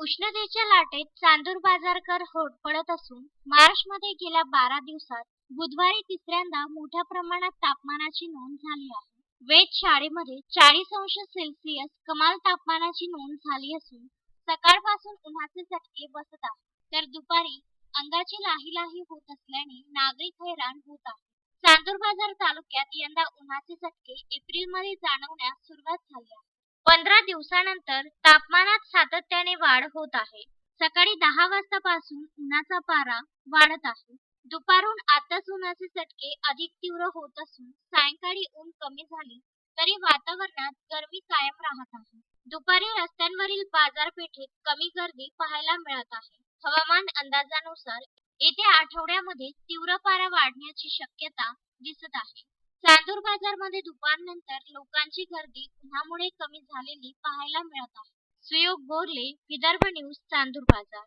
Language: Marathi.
उष्णतेच्या लाटेत चांदूर बाजारकर होड पडत असून महाराष्ट्रामध्ये गेल्या बारा दिवसात बुधवारी तिसऱ्यांदा मोठ्या प्रमाणात तापमानाची नोंद झाली आहे. वेधशाळेमध्ये चाळीस अंश सेल्सिअस कमाल तापमानाची नोंद झाली असून सकाळपासून उन्हाचे चटके बसत आहेत. तर दुपारी अंगाची लाही लाही होत असल्याने नागरिक हैराण होत आहेत. चांदूर बाजार तालुक्यात यंदा उन्हाचे चटके एप्रिलमध्ये जाणवण्यास सुरुवात झाली आहे. पंधरा दिवसानंतर तापमानात सातत्याने वाढ होत आहे. सकाळी दहा वाजतापासून उन्हाचा पारा वाढत आहे. दुपारून आताच उन्हाचे चटके अधिक तीव्र होत असून सायंकाळी ऊन कमी झाली तरी वातावरणात गरमी कायम राहत आहे. दुपारी रस्त्यांवरील बाजारपेठेत कमी गर्दी पाहायला मिळत आहे. हवामान अंदाजानुसार येत्या आठवड्यामध्ये तीव्र पारा वाढण्याची शक्यता दिसत आहे. चांदूर बाजारमध्ये दुपारनंतर लोकांची गर्दी उन्हामुळे कमी झालेली पाहायला मिळत आहे. सुयोग बोरले विदर्भ न्यूज चांदूर बाजार.